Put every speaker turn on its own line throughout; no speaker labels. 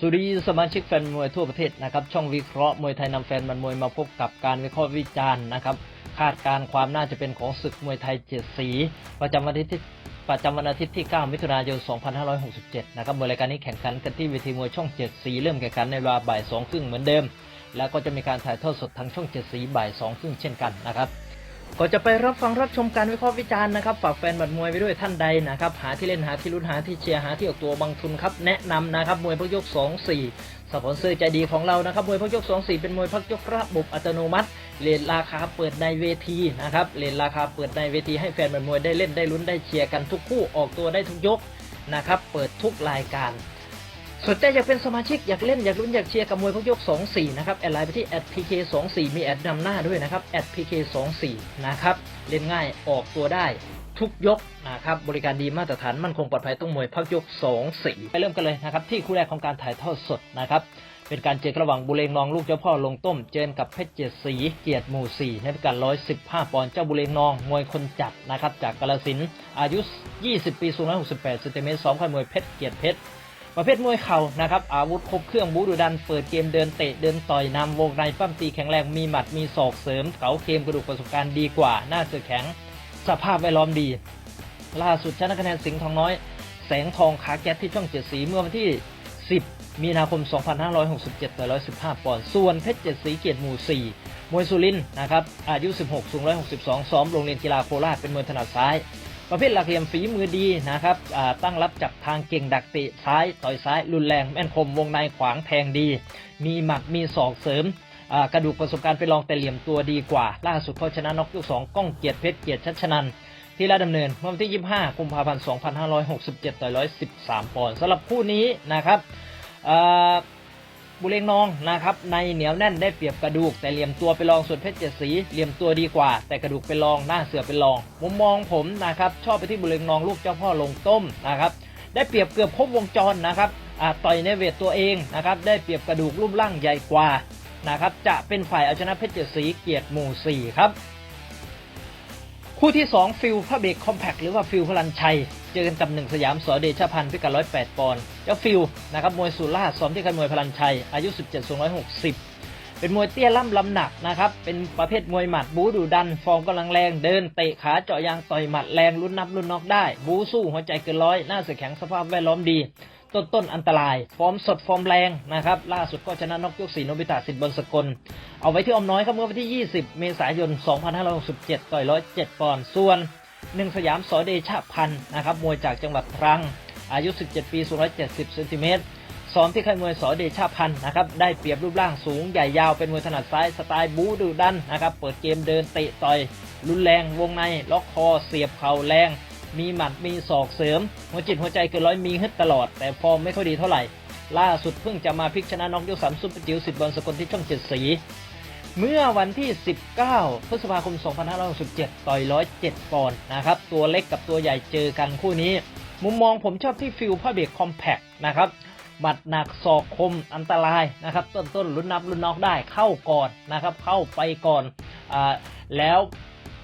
สวัสดีสมาชิกแฟนมวยทั่วประเทศนะครับ ช่องวิเคราะห์มวยไทยนำแฟนมันมวยมาพบกับการวิเคราะห์วิจารณ์นะครับ คาดการณ์ความน่าจะเป็นของศึกมวยไทยเจ็ดสี ประจำวันอาทิตย์ที่ประจำวันอาทิตย์ที่ 9 มิถุนายน 2567 นะครับมวยรายการนี้แข่งขันกันที่เวทีมวยช่องเจ็ดสี เริ่มแข่งขันในเวลาบ่ายสองครึ่งเหมือนเดิม แล้วก็จะมีการถ่ายทอดสดทางช่องเจ็ดสีบ่ายสองครึ่งเช่นกันนะครับ ก่อนจะไปรับฟังรับชมการวิเคราะห์วิจารณ์นะครับฝากแฟนบัดมวยไปด้วยท่านใดนะครับหาที่เล่นหาที่ลุ้นหาที่เชียร์หาที่ออกตัวบางทุนครับแนะนำนะครับมวยพักยก 2 4 สปอนเซอร์ใจดีของเรานะครับมวยพักยก 2 4 เป็นมวยพักยกระบบอัตโนมัติเลทราคาเปิดในเวทีนะครับเลทราคาเปิดในเวทีให้แฟนบัดมวยได้เล่นได้ลุ้นได้เชียร์กันทุกคู่ออกตัวได้ทุกยกนะครับเปิดทุกรายการ สนใจอยากเป็นสมาชิกอยากเล่นอยากลุ้นอยากเชียร์กับมวยพกยก 24 นะครับ แอดไลน์ไปที่ @pk24 มีแอดนำหน้าด้วยนะครับ @pk24 นะครับ เล่นง่ายออกตัวได้ทุกยกนะครับบริการดีมาตรฐานมั่นคงปลอดภัยต้องมวยพักยก24ไปเริ่มกันเลยนะครับที่คู่แรกของการถ่ายทอดสดนะครับเป็นการเจอกันระหว่างบุเรงนองลูกเจ้าพ่อลงต้ม เจอกับเพชรเจ็ดสีเกียรติหมู่4ในพิกัด115 ปอนด์เจ้าบุเรงนอง มวยคนจัดนะครับจากกาลสินอายุ 20 ปีสูง168เซนติเมตร2ค่ายมวยเพชรเกียรติเพชร ประเภทมวยเข่านะครับอาวุธครบเครื่องบูดุดันเปิดเกมเดินเตะเดินต่อยนำวงในปั้มตีแข็งแรงมีหมัดมีศอกเสริมเก๋าเกมกระดูกประสบการณ์ดีกว่า หน้าเสือแข็ง สภาพแวดล้อมดี ล่าสุดชนะคะแนนสิงห์ทองน้อย แสงทองขาแก๊สที่ช่องเจ็ดสีเมื่อวันที่ 10 มีนาคม 2567ต่อ115 ปอนด์ส่วนเพชรเจ็ดสีเกียรติหมู่ 4 มวยสุรินนะครับอายุ 16 สูง 162 ซ้อมโรงเรียนกีฬาโคราชเป็นมวยถนัดซ้าย ประเภทหลักเหลี่ยมฝีมือดีนะครับตั้งรับจับทางเก่งดักเตะซ้ายต่อยซ้ายรุนแรงแม่นคมวงในขวางแทงดี มีหมัดมีศอกเสริมกระดูกประสบการณ์ไปลองแต่เหลี่ยมตัวดีกว่า ล่าสุดเขาชนะน็อกยกสองก้องเกียรติเพชรเกียรติชัชนันที่ราดำเนินเมื่อวันที่ 25 กุมภาพันธ์ 2567 ต่อ 113 ปอนด์สำหรับคู่นี้นะครับ บุเรงนองนะครับในเหนียวแน่นได้เปรียบกระดูก แต่เหลี่ยมตัวไปลองส่วนเพชรเจ็ดสีเหลี่ยมตัวดีกว่า แต่กระดูกเป็นรองหน้าเสือเป็นรองมุมมองผมนะครับชอบไปที่บุเรงนองลูกเจ้าพ่อลงต้มนะครับได้เปรียบเกือบครบวงจรนะครับต่อยในเวทตัวเองนะครับได้เปรียบกระดูกรูปร่างใหญ่กว่านะครับจะเป็นฝ่ายเอาชนะเพชรเจ็ดสีเกียรติหมู่สี่ครับ คู่ที่ 2 ฟิลพระเบรกคอมแพคหรือว่าฟิลพลันชัย เจอกันกับหนึ่งสยามสอเดชพันธ์พิกัด108ปอนด์เจ้าฟิลนะครับมวยสุราษฎร์ซ้อมที่ค่ายมวยพลันชัย อายุ 17สูง160 เป็นมวยเตี้ยล่ำลำหนักนะครับ เป็นประเภทมวยหมัดบูดูดัน ฟอร์มกำลังแรงเดินเตะขาเจาะยางต่อยหมัดแรงลุ้นนับลุ้นน็อกได้ บูสู้หัวใจเกินร้อยหน้าเสือแข็งสภาพแวดล้อมดี ต้นต้นอันตราย ฟอร์มสดฟอร์มแรงนะครับ ล่าสุดก็ชนะนกยกสีโนบิตะสิทธิ์บนสกล เอาไว้ที่ออมน้อยครับเมื่อวันที่ 20 เมษายน 2567 ต่อย 107 ปอนด์ ส่วนหนึ่งสยามสอเดชพันธ์นะครับ มวยจากจังหวัดตรัง อายุ 17 ปีสูง170เซนติเมตรซ้อมที่ค่ายมวยสอเดชพันธ์นะครับ ได้เปรียบรูปร่างสูงใหญ่ยาวเป็นมวยถนัดซ้ายสไตล์บูดูดันนะครับ เปิดเกมเดินเตะต่อย รุนแรงวงในล็อกคอเสียบเข่าแรง มีหมัดมีศอกเสริม หัวจิตหัวใจเกินร้อยมีฮึดตลอด แต่ฟอร์มไม่ค่อยดีเท่าไหร่ ล่าสุดเพิ่งจะมาพลิกชนะน็อกยกสามซุปเปอร์จิ๋วสิทธิ์บอลสกลที่ช่องเจ็ดสี เมื่อวันที่ 19 พฤษภาคม 2567 ต่อย 107 ปอนด์นะครับ ตัวเล็กกับตัวใหญ่เจอกันคู่นี้ มุมมองผมชอบที่ฟิลผ้าเบรกคอมแพคนะครับหมัดหนักศอกคมอันตรายนะครับ ต้นต้นลุ้นนับลุ้นน็อกได้เข้าก่อนนะครับ เข้าไปก่อนอ่าแล้ว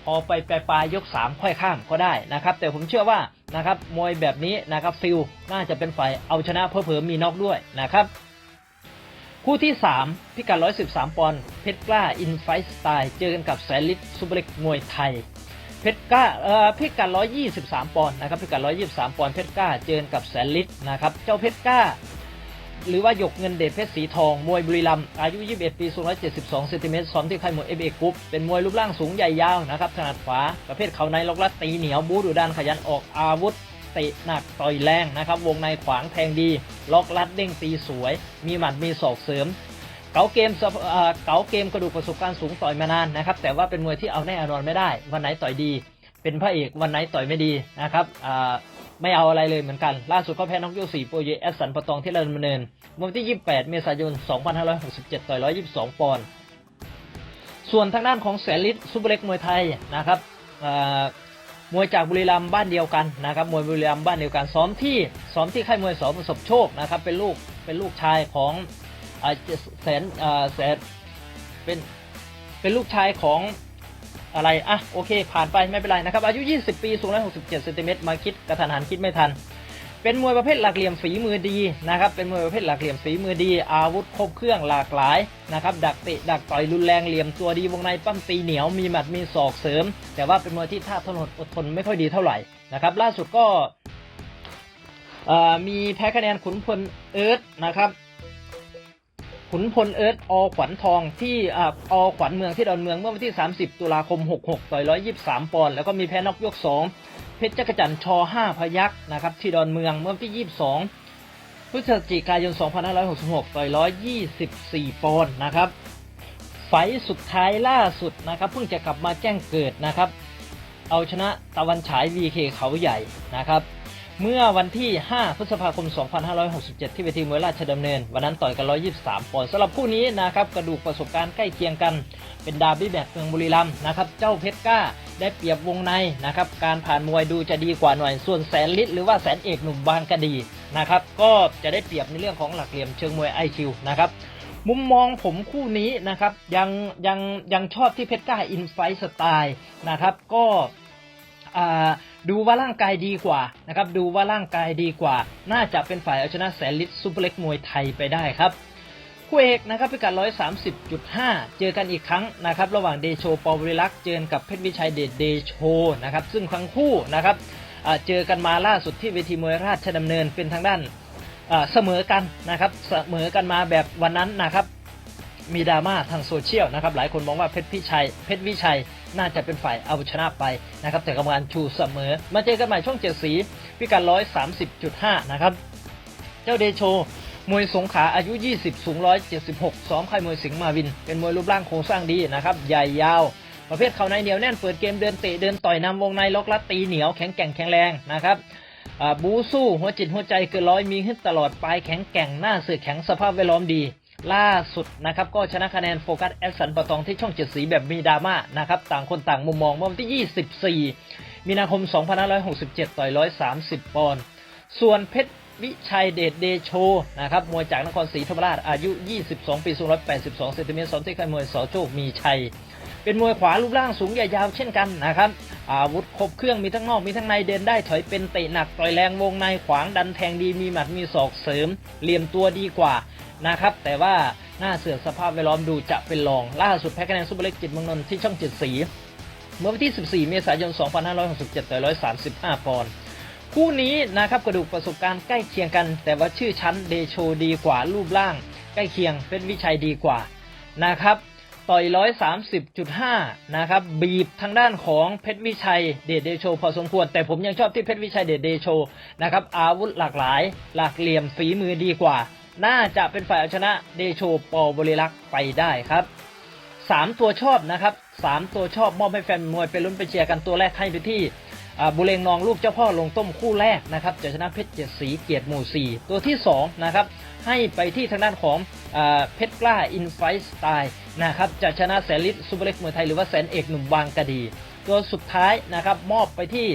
พอไปปลายปลายยก 3 ค่อยข้ามก็ได้นะครับ แต่ผมเชื่อว่านะครับมวยแบบนี้นะครับฟิลน่าจะเป็นฝ่ายเอาชนะเพิ่มๆมีน็อกด้วยนะครับ คู่ที่ 3 พิกัด 113 ปอนด์เพชรกล้าอินไฟสไตล์เจอกันกับแสนลิศซูเปอร์เล็กมวยไทยเพชรกล้าเอ่อพิกัด 123 ปอนด์นะครับพิกัด 123 ปอนด์เพชรกล้าเจอกันกับแสนลิศนะครับ เจ้าเพชรกล้า หรือว่าหยกเงินเดชเพชรสีทอง มวยบุรีรัมย์อายุ 21 ปี สูง 172เซนติเมตรซ้อมที่ค่ายมวยเอเอกรุ๊ปเป็นมวยรูปร่างสูงใหญ่ยาวนะครับถนัดขวา ประเภทเข่าในล็อกลัดตีเหนียวบูดุดันขยันออกอาวุธเตะหนักต่อยแรงนะครับ วงในขวางแทงดี ล็อกลัดเด้งตีสวย มีหมัดมีศอกเสริมเก๋าเกมเก๋าเกมกระดูกประสบการณ์สูงต่อยมานานนะครับ แต่ว่าเป็นมวยที่เอาแน่นอนไม่ได้ วันไหนต่อยดี เป็นพระเอกวันไหนต่อยไม่ดีนะครับอ่า ไม่เอาอะไรเลยเหมือนกัน ล่าสุดเขาแพ้น็อกยกสี่โปรเยแอสสันปะตองที่ราดำเนินเมื่อวันที่ 28 เมษายน 2567 ต่อย 122 ปอนด์ส่วนทางด้านของแสนฤทธิ์ซูเปอร์เล็กมวยไทยนะครับมวยจากบุรีรัมย์บ้านเดียวกันนะครับมวยบุรีรัมย์บ้านเดียวกันซ้อมที่ซ้อมที่ค่ายมวยสอประสบโชคนะครับเป็นลูกเป็นลูกชายของอแสนแสนเป็นเป็นลูกชายของ อะไร อะ โอเค ผ่านไปไม่เป็นไรนะครับ อายุ 20 ปี สูง 167เซนติเมตร มาคิดกระทันหันคิดไม่ทัน เป็นมวยประเภทหลักเหลี่ยมฝีมือดีนะครับ เป็นมวยประเภทหลักเหลี่ยมฝีมือดี อาวุธครบเครื่องหลากหลายนะครับ ดักเตะดักต่อยรุนแรงเหลี่ยมตัวดีวงในปั้มตีเหนียว มีหมัดมีศอกเสริม แต่ว่าเป็นมวยที่ท่าทนอดทนไม่ค่อยดีเท่าไหร่นะครับ ล่าสุดก็มีแพ้คะแนนขุนพลเอิร์ธนะครับ ขุนพลเอิร์ธอขวัญทองที่อขวัญเมืองที่ดอนเมืองเมื่อวันที่ 30 ตุลาคม 66 ต่อย 123 ปอนด์แล้วก็มีแพ้นอกยก 2 เพชรจักรจันทร์ช 5 พยักนะครับที่ดอนเมืองเมื่อวันที่ 22 พฤศจิกายน 2566 ต่อย 124 ปอนด์นะครับไฟสุดท้ายล่าสุดนะครับเพิ่งจะกลับมาแจ้งเกิดนะครับ เอาชนะตะวันฉาย VK เขาใหญ่นะครับ เมื่อวันที่ 5 พฤษภาคม 2567 ที่เวทีมวยราชดำเนิน วันนั้นต่อยกัน 123 ปอนด์สำหรับคู่นี้นะครับ กระดูกประสบการณ์ใกล้เคียงกัน เป็นดาร์บี้แบทเมืองบุรีรัมย์นะครับ เจ้าเพชรกล้าได้เปรียบวงในนะครับ การผ่านมวยดูจะดีกว่าหน่อย ส่วนแสนลิตรหรือว่าแสนเอกหนุ่มบางกะดีนะครับ ก็จะได้เปรียบในเรื่องของหลักเหลี่ยมเชิงมวยไอคิวนะครับมุมมองผมคู่นี้นะครับยังยังยังชอบที่เพชรกล้าอินไฟสไตล์นะครับ ก็ ดูว่าร่างกายดีกว่านะครับดูว่าร่างกายดีกว่า น่าจะเป็นฝ่ายเอาชนะแสนลิตรซูเปอร์เล็กมวยไทยไปได้ครับคู่เอกนะครับพิกัด 130.5 เจอกันอีกครั้งนะครับระหว่างเดโชปอลบริลักษ์เจอกับเพชรวิชัยเดชเดโชนะครับซึ่งทั้งคู่นะครับเจอกันมาล่าสุดที่เวทีมวยราชดำเนินเป็นทางด้านเสมอกันนะครับเสมอกันมาแบบวันนั้นนะครับ มีดราม่าทางโซเชียลนะครับหลายคนมองว่าเพชรพิชัยเพชรวิชัยน่าจะเป็นฝ่ายเอาชนะไปนะครับแต่กรรมการชูเสมอ มาเจอกันใหม่ช่องเจ็ดสีพิกัด130.5นะครับเจ้าเดโชมวยสงขาอายุ 20 สูง 176 ซ้อมค่ายมวยสิงห์มาวิน เป็นมวยรูปร่างโครงสร้างดีนะครับ ใหญ่ยาว ประเภทเข่าในเหนียวแน่น เปิดเกมเดินเตะเดินต่อยนำวงในล็อกลัดตีเหนียวแข็งแกร่งแข็งแรงนะครับบูสู้หัวจิตหัวใจเกินร้อยมีขึ้นตลอดปลายแข็งแกร่งหน้าเสือแข็งสภาพแวดล้อมดี ล่าสุดนะครับก็ชนะคะแนนโฟกัสแอสสันปะตองที่ช่องเจ็ดสีแบบมีดราม่านะครับต่างคนต่างมุมมองเมื่อวันที่ 24 มีนาคม 2567 ต่อย 130 ปอนด์ส่วนเพชรวิชัยเดชเดโชนะครับมวยจากนครศรีธรรมราชอายุ 22 ปีสูง182เซนติเมตรสอนที่ค่ายมวยสอโชคมีชัย เป็นมวยขวารูปร่างสูงใหญ่ยาวเช่นกันนะครับอาวุธครบเครื่องมีทั้งนอกมีทั้งในเดินได้ถอยเป็นเตะหนักต่อยแรงวงในขวางดันแทงดีมีหมัดมีศอกเสริม เหลี่ยมตัวดีกว่า นะครับ แต่ว่าหน้าเสือสภาพแวดล้อมดูจะเป็นรอง ล่าสุดแพ้คะแนนซุปเปอร์เล็กจิตเมืองนนท์ที่ช่องเจ็ดสี เมื่อวันที่ 14 เมษายน 2567ต่อย135 ปอนด์คู่นี้นะครับกระดูกประสบการณ์ใกล้เคียงกัน แต่ว่าชื่อชั้นเดโชดีกว่ารูปร่าง ใกล้เคียงเป็นวิชัยดีกว่านะครับต่อย130.5นะครับบีบทางด้านของเพชรวิชัยเดชเดโชพอสมควร แต่ผมยังชอบที่เพชรวิชัยเดชเดโชนะครับอาวุธหลากหลาย หลากเหลี่ยมฝีมือดีกว่า น่าจะเป็นฝ่ายเอาชนะเดโชปอบริลักษ์ไปได้ครับสามตัวชอบนะครับสามตัวชอบมอบให้แฟนมวยไปลุ้นไปเชียร์กันตัวแรกให้ไปที่บุเรงนองลูกเจ้าพ่อลงต้มคู่แรกนะครับจะชนะเพชรเจ็ดสีเกียรติหมู่สี่ตัวที่สองนะครับให้ไปที่ทางด้านของอเพชรกล้าอินไฟสไตล์นะครับจะชนะแสนลิตซูเปอร์เล็กมวยไทยหรือว่าแสนเอกหนุ่มบางกะดี ตัวสุดท้ายนะครับมอบไปที่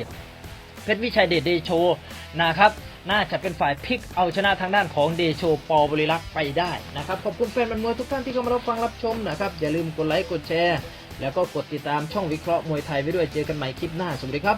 เพชรวิชัยเดชเดโชนะครับ น่าจะเป็นฝ่ายพลิกเอาชนะทางด้านของเดโชปอบริลักษ์ไปได้นะครับขอบคุณแฟนบันมวยทุกท่านที่เข้ามารับฟังรับชมนะครับอย่าลืมกดไลค์กดแชร์ แล้วก็กดติดตามช่องวิเคราะห์มวยไทยไว้ด้วยเจอกันใหม่คลิปหน้าสวัสดีครับ